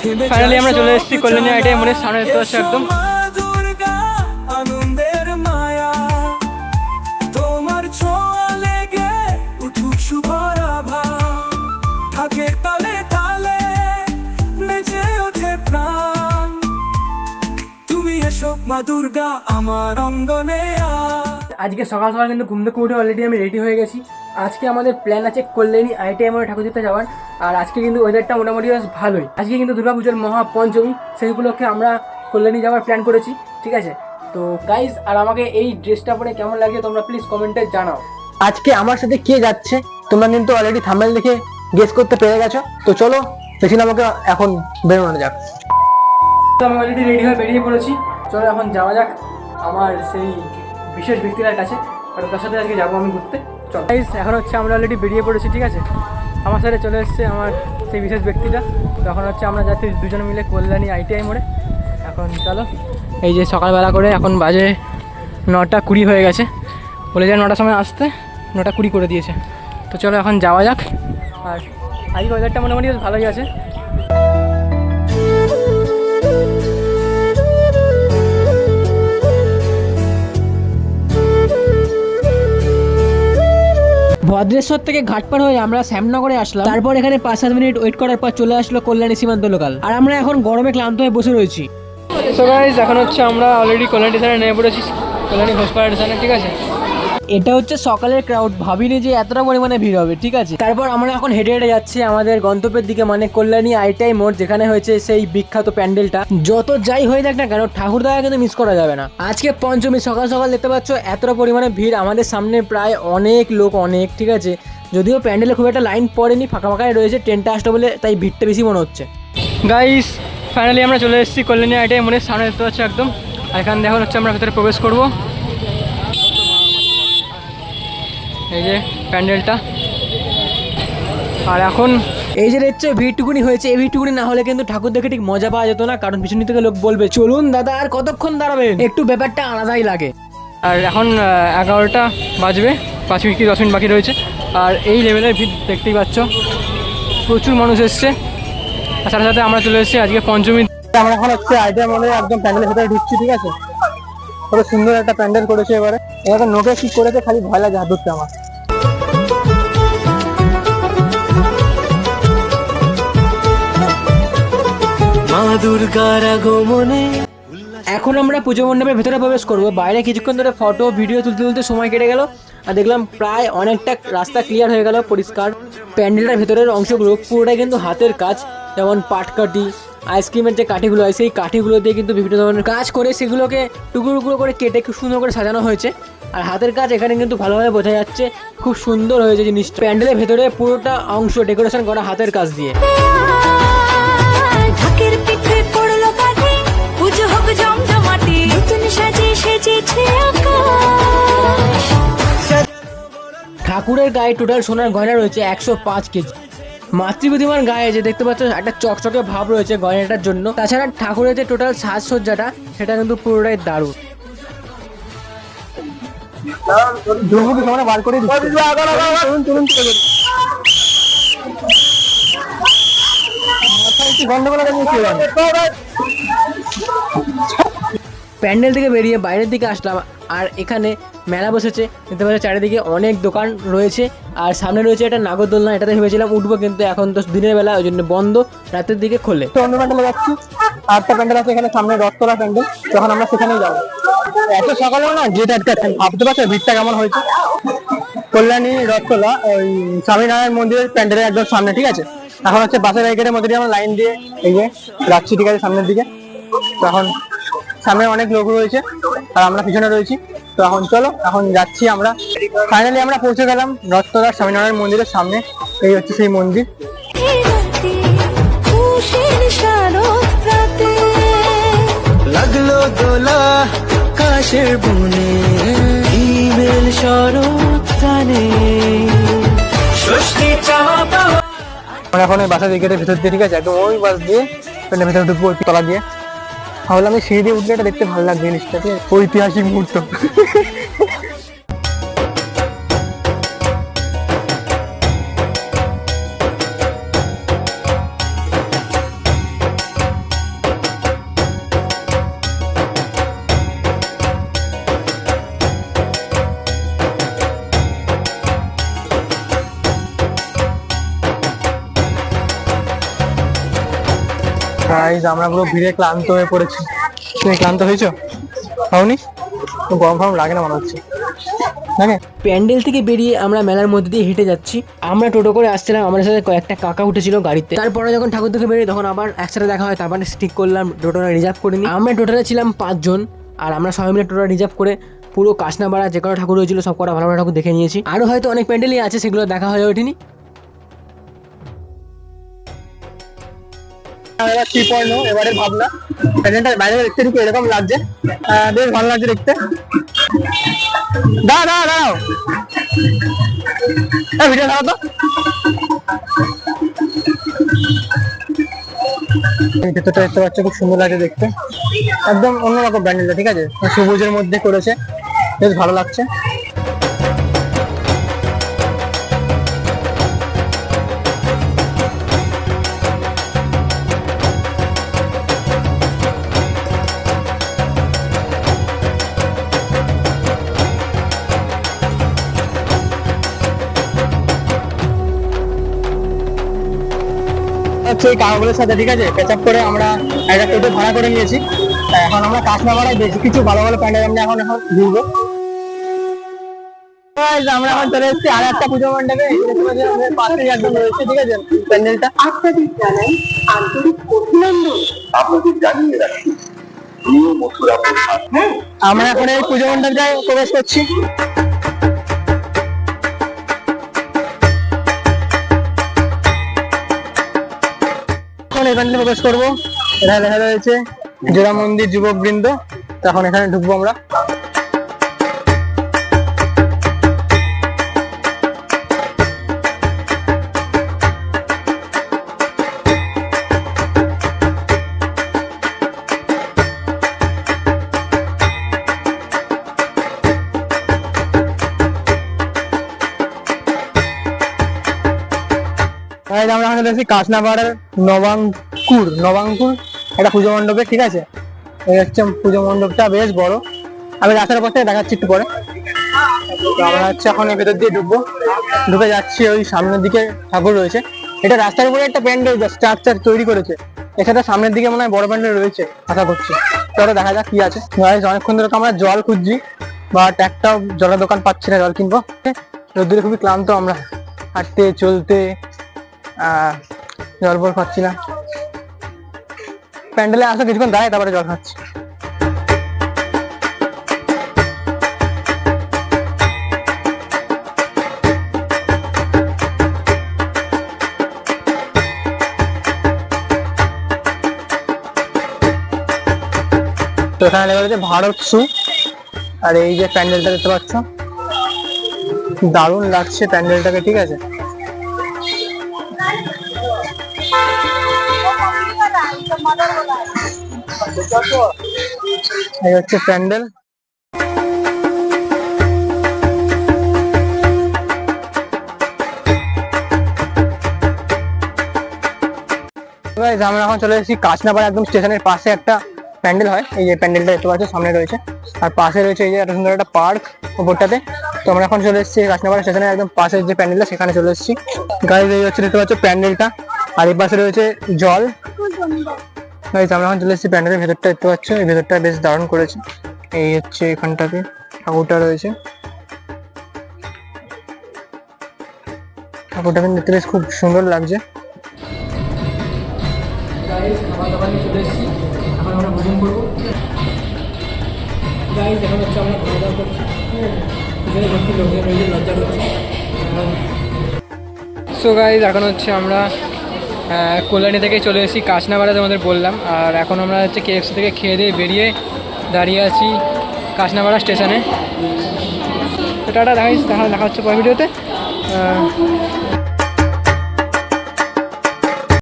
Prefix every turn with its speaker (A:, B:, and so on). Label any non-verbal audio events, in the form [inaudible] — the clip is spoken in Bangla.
A: ফাইনালি আমরা চলে এসেছি কল্যাণী আইটাই মনে সামনে, দেখতে পাচ্ছি একদম।
B: মা দুর্গা, আমার অঙ্গনে আয়।
A: আজকে সকাল সকাল কিন্তু ঘুম থেকে উঠে অলরেডি আমি রেডি হয়ে গেছি। আজকে আমাদের প্ল্যান আছে কল্যাণী আইটিআই মনে ঠাকুর দিতে যাওয়ার। আর আজকে কিন্তু ওয়েদারটা মোটামুটি বেশ ভালোই। আজকে কিন্তু দুর্গাপুজোর মহা পঞ্চমী সেই উপলক্ষে আমরা কল্যাণী যাওয়ার প্ল্যান করেছি ঠিক আছে? তো গাইজ আর আমাকে এই ড্রেসটা পরে কেমন লাগে তোমরা প্লিজ কমেন্টে জানাও। আজকে আমার সাথে কে যাচ্ছে? তোমরা কিন্তু অলরেডি থাম্বেল দেখে গেস করতে পেরে গেছো। তো চলো বেশি আমাকে এখন বেরোনো যাক। তো আমি অলরেডি রেডি হয়ে বেরিয়ে পড়েছি। চলো এখন যাওয়া যাক। আমার সেই বিশেষ ব্যক্তিটার কাছে, কারণ তার সাথে আজকে যাব আমি ঘুরতে। চলো। এখন হচ্ছে আমরা অলরেডি বেরিয়ে পড়েছি, ঠিক আছে? আমার সাথে চলে এসছে আমার সেই বিশেষ ব্যক্তিটা। তখন হচ্ছে আমরা যাচ্ছি দুজন মিলে কল্যাণী আইটিআই মোড়ে। এখন চলো। এই যে সকালবেলা করে এখন বাজে নটা কুড়ি হয়ে গেছে। বলে যায় নটার সময় আসতে, নটা কুড়ি করে দিয়েছে। তো চলো এখন যাওয়া যাক। আর আজকে ওয়েদারটা মোটামুটি ভালোই আছে। ভদ্রেশ্বর থেকে ঘাটপার হয়ে আমরা শ্যামনগরে আসলাম। তারপর এখানে পাঁচ সাত মিনিট ওয়েট করার পর চলে আসলো কল্যাণী সীমান্ত লোকাল আর আমরা এখন গরমে ক্লান্ত হয়ে বসে রয়েছি। এখন হচ্ছে আমরা অলরেডি কল্যাণী স্টেশনে নেমে পড়েছি। কল্যাণী ঘোষপাড়া স্টেশনে ঠিক আছে? এটা হচ্ছে সকালের ক্রাউড ভাবিনি যে এতটা পরিমাণে ভিড় হবে, ঠিক আছে? তারপর আমরা এখন হেঁটে হেঁটে যাচ্ছি আমাদের গন্তব্যের দিকে মানে কল্যাণী আইটাই মোড়, যেখানে হয়েছে সেই বিখ্যাত প্যান্ডেলটা। যত যাই হয়ে যাক না কেন, ঠাকুর দেখা কিন্তু মিস করা যাবে না। আজকে পঞ্চমী, সকাল সকাল দেখতে পাচ্ছ, এতটা পরিমাণে ভিড়। আমাদের সামনে প্রায় অনেক লোক, অনেক, ঠিক আছে? যদিও প্যান্ডেলে খুব একটা লাইন পড়েনি, ফাঁকা ফাঁকাই রয়েছে ট্রেনটা আসতে বলে তাই ভিড়টা বেশি মনে হচ্ছে। গাইস ফাইনালি আমরা চলে এসেছি কল্যাণী আইটাই মনে সামনে, দেখতে পাচ্ছি একদম? এখানে দেখা হচ্ছে আমরা ভেতরে প্রবেশ করব। এই যে প্যান্ডেলটা। আর এখন এই যে দেখছ ভিড়টুকুনি হয়েছে। এই ভিড়টুকুনি না হলে কিন্তু ঠাকুর দেখে ঠিক মজা পাওয়া যেত না কারণ পিছন থেকে লোক বলবে চলুন দাদা আর কতক্ষণ দাঁড়াবেন? একটু ব্যাপারটা আলাদাই লাগে। আর এখন এগারোটা বাজবে পাঁচ মিনিট কি দশ মিনিট বাকি রয়েছে। আর এই লেভেলের ভিড় দেখতেই পাচ্ছ। প্রচুর মানুষ এসছে। আর সাথে সাথে আমরা চলে এসেছি আজকে পঞ্চমী আমরা এখন হচ্ছে আইডিয়া মনে একদম প্যান্ডেলের ভেতরে ঢুকছি ঠিক আছে? কত সুন্দর একটা প্যান্ডেল করেছে এবারে। এবার নোকে কি করেছে খালি ভয় লাগে হাত ধরতে আমার।
B: মা দুর্গার আগমনে।
A: এখন আমরা পুজো মণ্ডপের ভেতরে প্রবেশ করব। বাইরে কিছুক্ষণ ধরে ফটো ভিডিও তুলতে তুলতে সময় কেটে গেল। আর দেখলাম প্রায় অনেকটা রাস্তা ক্লিয়ার হয়ে গেল পরিষ্কার। প্যান্ডেলটার ভেতরের অংশগুলো পুরোটাই কিন্তু হাতের কাজ। যেমন পাটকাঠি আইসক্রিমের যে কাঠিগুলো হয় সেই কাঠিগুলো দিয়ে কিন্তু বিভিন্ন ধরনের কাজ করে সেগুলোকে টুকরো টুকরো করে কেটে খুব সুন্দর করে সাজানো হয়েছে। আর হাতের কাজ এখানে কিন্তু ভালোভাবে বোঝা যাচ্ছে খুব সুন্দর হয়েছে জিনিসটা। প্যান্ডেলের ভেতরে পুরোটা অংশ ডেকোরেশন করা হাতের কাজ দিয়ে। ঠাকুরের গায়ে টোটাল সোনার গয়না রয়েছে একশো পাঁচ কেজি। মাতৃ প্রতিমার গায়ে যে দেখতে পাচ্ছ একটা চকচকে ভাব রয়েছে গয়নাটার জন্য। তাছাড়া ঠাকুরের যে টোটাল সাজসজ্জাটা, সেটা কিন্তু পুরোটাই দারুণ। বার প্যান্ডেল থেকে বেরিয়ে বাইরের দিকে আসলাম। আর এখানে মেলা বসেছে, দেখতে পাচ্ছি চারিদিকে অনেক দোকান রয়েছে, আর সামনে রয়েছে একটা নাগরদোলনা, এটাতে ভেবেছিলাম উঠবো কিন্তু এখন তো দিনের বেলা, ওই জন্য বন্ধ, রাতের দিকে খোলে। অন্য প্যান্ডেলে যাচ্ছি, আটটা প্যান্ডেল আছে এখানে, সামনে রথতলা প্যান্ডেল, তখন আমরা সেখানেই যাব। এত সকালেও না যেটা একটা ভাবতে পারছ ভিড়টা কেমন হয়েছে? কল্যাণী রথতলা, ওই স্বামীনারায়ণ মন্দিরের প্যান্ডেলের একদম সামনে, ঠিক আছে? এখন হচ্ছে বাসের ব্যারিকেডের মধ্যে আমরা লাইন দিয়ে এই যে যাচ্ছি, ঠিক আছে, সামনের দিকে। তো এখন সামনে অনেক লোক রয়েছে, আর আমরা পিছনে রয়েছি। তো এখন চলো এখন যাচ্ছি আমরা। ফাইনালি আমরা পৌঁছে গেলাম রথতলার স্বামীনারায়ণ মন্দিরের সামনে। এই হচ্ছে সেই মন্দির।
B: লাগল দোলা কাশের বনে ইমেল শরৎ টানে ষষ্ঠী চাওয়া পাওয়া।
A: আমরা এখন ওই বাসের ব্যারিকেডের ভিতর দিয়ে ঠিক আছে? একদম ওই বাস দিয়ে ভিতরে ঢুকবো তলা দিয়ে। ভাবলাম আমি সিঁড়ি দিয়ে উঠলে এটা দেখতে ভালো লাগবে জিনিসটা? ঐতিহাসিক মুহূর্ত [laughs]
C: আমরা পুরো ভিড়ে ক্লান্ত হয়ে পড়েছি। তুমি ক্লান্ত হয়েছো? গরম ফরম লাগে না মনে হচ্ছে। প্যান্ডেল থেকে বেরিয়ে আমরা মেলার মধ্যে দিয়ে হেঁটে যাচ্ছি। আমরা টোটো করে আসছিলাম, আমাদের সাথে কয়েকটা কাকা উঠেছিল গাড়িতে। তারপরে যখন ঠাকুর থেকে বেরিয়ে তখন আবার একসাথে দেখা হয়, তারপরে ঠিক করলাম, টোটোটা রিজার্ভ করে নিই। আমরা টোটালে ছিলাম পাঁচজন, আর আমরা সবাই মিলে টোটোটা রিজার্ভ করে পুরো কাশনাপাড়া যে কটা ঠাকুর হয়েছিল, সব কটা ভালো ভালো ঠাকুর দেখে নিয়েছি। আরও হয়তো অনেক প্যান্ডেলই আছে, সেগুলো দেখা হয়ে ওঠেনি। এবারে ভাবনা। বাইরে দেখতে ঠিক এরকম লাগছে। বেশ ভালো লাগছে দেখতে। দাঁড়াও দাঁড়াও দাঁড়াও। ভিডিও খুব সুন্দর লাগছে দেখতে। একদম অন্যরকম ব্যান্ডেলটা ঠিক আছে? সবুজের মধ্যে করেছে। বেশ ভালো লাগছে। হচ্ছে এই কাগজের সাথে ঠিক আছে? পেচাপ করে আমরা একটা টোটো ভাড়া করে নিয়েছি। এখন আমরা কাঁচনাপাড়ায় বেশি কিছু ভালো ভালো প্যান্ডেল আমরা এখন এখন ঘুরবো। আমরা এখন চলে এসেছি আর একটা পুজো মণ্ডপে। পাশেই একদম রয়েছে ঠিক আছে? প্যান্ডেলটা।
D: আপনাদের জানাই আন্তরিক অভিনন্দন। আপনাদের জানিয়ে রাখি হ্যাঁ।
C: আমরা এখন এই পুজো মণ্ডপটায় প্রবেশ করছি। এখন প্রবেশ করব এখানে দেখা রয়েছে জোড়া মন্দির যুবক বৃন্দ তখন এখানে ঢুকবো আমরা। Guys, আমরা এখন দেখছি কাশনাপাড়ার নবাঙ্কুর নবাঙ্কুর একটা পুজো মণ্ডপে ঠিক আছে? এই হচ্ছে পুজো মণ্ডপটা বেশ বড়। আমি রাস্তার পর থেকে দেখাচ্ছি একটু পরে। আমরা হচ্ছে এখন ভেতর দিয়ে ঢুকবো। ঢুকে যাচ্ছি ওই সামনের দিকে ঠাকুর রয়েছে। এটা রাস্তার উপরে একটা প্যান্ডেল স্ট্রাকচার তৈরি করেছে। এছাড়া সামনের দিকে মনে হয় বড় প্যান্ডেল রয়েছে আশা করছি। চলো দেখা যাক কি আছে। অনেকক্ষণ ধরে তো আমরা জল খুঁজছি বাট একটাও জলের দোকান পাচ্ছি না জল কিনবো। রোদ্দুরে খুবই ক্লান্ত আমরা। হাঁটতে চলতে জল বল খাচ্ছি না। প্যান্ডেলে আসো কিছুক্ষণ দাঁড়ায় তারপরে জল খাচ্ছি। তো এখানে লেখা রয়েছে ভারত সু আর এই যে প্যান্ডেলটা দেখতে পাচ্ছ, দারুণ লাগছে প্যান্ডেলটাকে, ঠিক আছে? এই হচ্ছে প্যান্ডেল আমরা এখন চলে এসেছি কাঁচনাপাড়া একদম স্টেশনের পাশে একটা প্যান্ডেল হয়। এই যে প্যান্ডেলটা দেখতে পাচ্ছ, সামনে রয়েছে। আর পাশে রয়েছে এই যে একটা সুন্দর একটা পার্ক ওপরটাতে তো আমরা এখন চলে এসেছি কাঁচনাপাড়া স্টেশনের একদম পাশে যে প্যান্ডেলটা, সেখানে চলে এসেছি। গাড়ি হচ্ছে দেখতে পাচ্ছ প্যান্ডেলটা। আর এই পাশে রয়েছে জল। Guys, আমরা এখন চলে এসেছি প্যান্ডেলের ভেতরটা দেখতে পাচ্ছ? এই ভেতরটা বেশ দারুণ করেছে। এই হচ্ছে এখানটাতে ঠাকুরটা রয়েছে। ঠাকুরটা কিন্তু দেখতে বেশ খুব সুন্দর লাগছে। খাবার দাবার নিয়ে চলে এসেছি। এখন আমরা ভোজন করব। গাইজ এখন হচ্ছে আমরা খাওয়া দাওয়া করছি। এখানে ভর্তি লোকজন রয়েছে লজ্জা করছে। সো গাইজ এখন হচ্ছে আমরা কল্যাণী থেকে চলে এসেছি কাশনাপাড়া তোমাদের বললাম। আর এখন আমরা হচ্ছে কেএফসি থেকে খেয়ে দিয়ে বেরিয়ে দাঁড়িয়ে আছি কাশনাপাড়া স্টেশনে। তো টাটা দেখাচ্ছি তাহলে দেখা হচ্ছে পরের ভিডিওতে।